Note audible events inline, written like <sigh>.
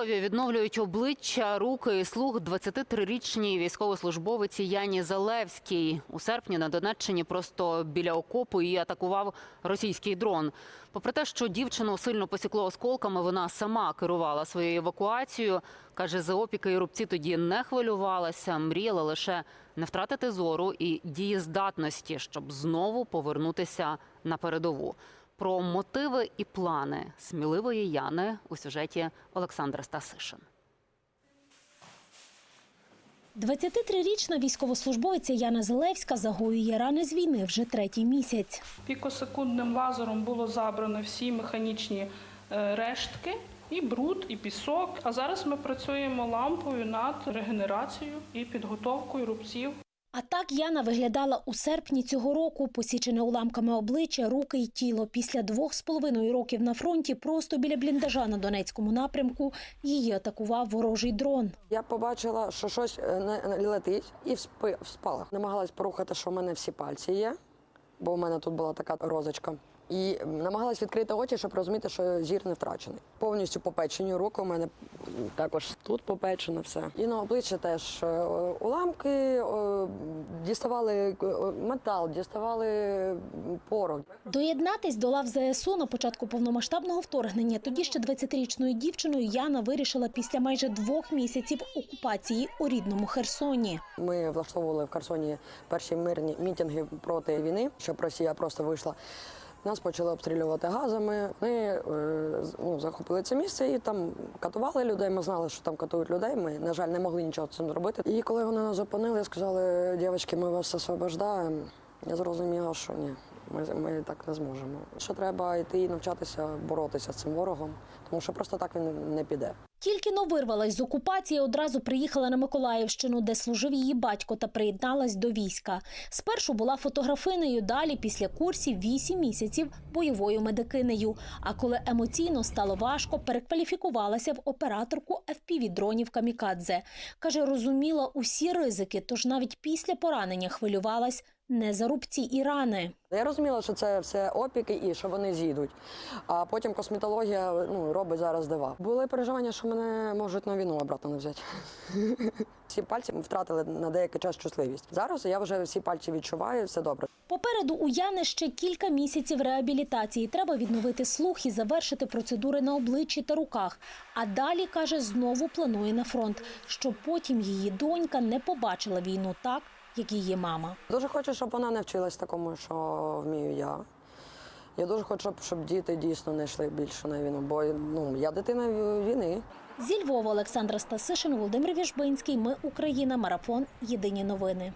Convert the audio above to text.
Львові відновлюють обличчя, руки і слух 23-річній військовослужбовиці Яні Залевській. У серпні на Донеччині просто біля окопу її атакував російський дрон. Попри те, що дівчину сильно посікло осколками, вона сама керувала своєю евакуацією. Каже, за опіки і рубці тоді не хвилювалася, мріяла лише не втратити зору і дієздатності, щоб знову повернутися на передову. Про мотиви і плани сміливої Яни у сюжеті Олександра Стасишин. 23-річна військовослужбовиця Яна Зелевська загоює рани з війни вже третій місяць. Пікосекундним лазером було забрано всі механічні е, рештки, і бруд, і пісок. А зараз ми працюємо лампою над регенерацією і підготовкою рубців. А так Яна виглядала у серпні цього року, посічене уламками обличчя, руки й тіло. Після двох з половиною років на фронті, просто біля бліндажа на Донецькому напрямку, її атакував ворожий дрон. Я побачила, що щось е, летить, і вспала. Намагалась порухати, що в мене всі пальці є, бо в мене тут була така розочка. І намагалась відкрити очі, щоб розуміти, що зір не втрачений. Повністю попечені руки у мене також тут попечено все. І на обличчі теж е, уламки, е, діставали е, метал, діставали порох. Доєднатись до лав ЗСУ на початку повномасштабного вторгнення тоді ще 20-річною дівчиною Яна вирішила після майже двох місяців окупації у рідному Херсоні. Ми влаштовували в Херсоні перші мирні мітинги проти війни, щоб Росія просто вийшла. Нас почали обстрілювати газами. Ми е, ну, захопили це місце і там катували людей. Ми знали, що там катують людей. Ми, на жаль, не могли нічого з цим зробити. І коли вони нас зупинили, сказали, дівчатки, ми вас освобождаємо. Я зрозуміла, що ні, ми, ми так не зможемо. Що треба йти і навчатися боротися з цим ворогом, тому що просто так він не піде. Тільки но вирвалась з окупації, одразу приїхала на Миколаївщину, де служив її батько та приєдналась до війська. Спершу була фотографинею, далі після курсів 8 місяців бойовою медикинею. А коли емоційно стало важко, перекваліфікувалася в операторку FPV-дронів «Камікадзе». Каже, розуміла усі ризики, тож навіть після поранення хвилювалась не за рубці і рани. Я розуміла, що це все опіки і що вони з'їдуть. А потім косметологія ну, робить зараз дива. Були переживання, що мене можуть на війну обратно не взяти. <laughs> Всі пальці втратили на деякий час чутливість. Зараз я вже всі пальці відчуваю, все добре. Попереду у Яни ще кілька місяців реабілітації. Треба відновити слух і завершити процедури на обличчі та руках. А далі, каже, знову планує на фронт, щоб потім її донька не побачила війну так, як її мама. Дуже хочу, щоб вона не вчилась такому, що вмію я. Я дуже хочу, щоб, щоб діти дійсно не йшли більше на війну, бо ну, я дитина війни. Зі Львова Олександра Стасишин, Володимир Віжбинський. Ми Україна. Марафон. Єдині новини.